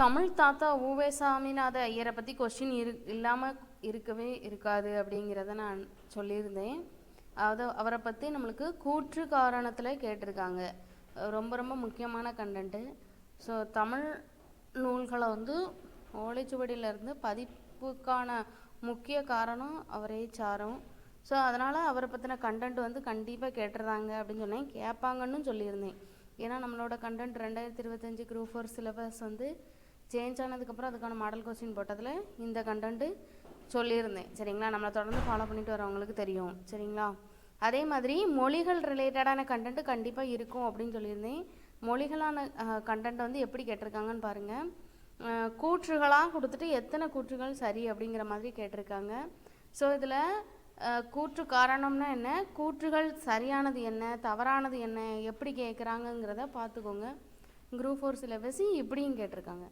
தமிழ் தாத்தா ஊவே சாமிநாத ஐயரை பற்றி கொஸ்டின் இரு இல்லாமல் இருக்கவே இருக்காது அப்படிங்கிறத நான் சொல்லியிருந்தேன். அது அவரை பற்றி நம்மளுக்கு கூற்று காரணத்தில் கேட்டிருக்காங்க. ரொம்ப ரொம்ப முக்கியமான கண்டென்ட்டு ஸோ தமிழ் நூல்களை வந்து ஓலைச்சுவடியிலேருந்து பதிப்புக்கான முக்கிய காரணம் அவரே சாரும். ஸோ அதனால் அவரை பற்றின கண்டென்ட் வந்து கண்டிப்பாக கேட்டுறாங்க அப்படின்னு சொன்னேன். கேட்பாங்கன்னு சொல்லியிருந்தேன். ஏன்னா நம்மளோட கண்டென்ட் ரெண்டாயிரத்தி இருபத்தஞ்சி குரூப் ஃபோர் சிலபஸ் வந்து சேஞ்ச் ஆனதுக்கப்புறம் அதுக்கான மாடல் கொஸ்டின் போட்டதில் இந்த கண்டென்ட்டு சொல்லியிருந்தேன். சரிங்களா? நம்மளை தொடர்ந்து ஃபாலோ பண்ணிட்டு வரவங்களுக்கு தெரியும். சரிங்களா? அதே மாதிரி மொழிகள் ரிலேட்டடான கண்டென்ட் கண்டிப்பாக இருக்கும் அப்படின்னு சொல்லியிருந்தேன். மொழிகளான கண்டென்ட் வந்து எப்படி கேட்டிருக்காங்கன்னு பாருங்கள் கூற்றுகளாக கொடுத்துட்டு எத்தனை கூற்றுகள் சரி அப்படிங்கிற மாதிரி கேட்டிருக்காங்க. ஸோ இதில் கூற்று காரணம்னா என்ன? கூற்றுகள் சரியானது என்ன? தவறானது என்ன? எப்படி கேட்குறாங்கங்கிறத பார்த்துக்கோங்க. குரூப் ஃபோர் சிலபஸ் இப்படியும் கேட்டிருக்காங்க.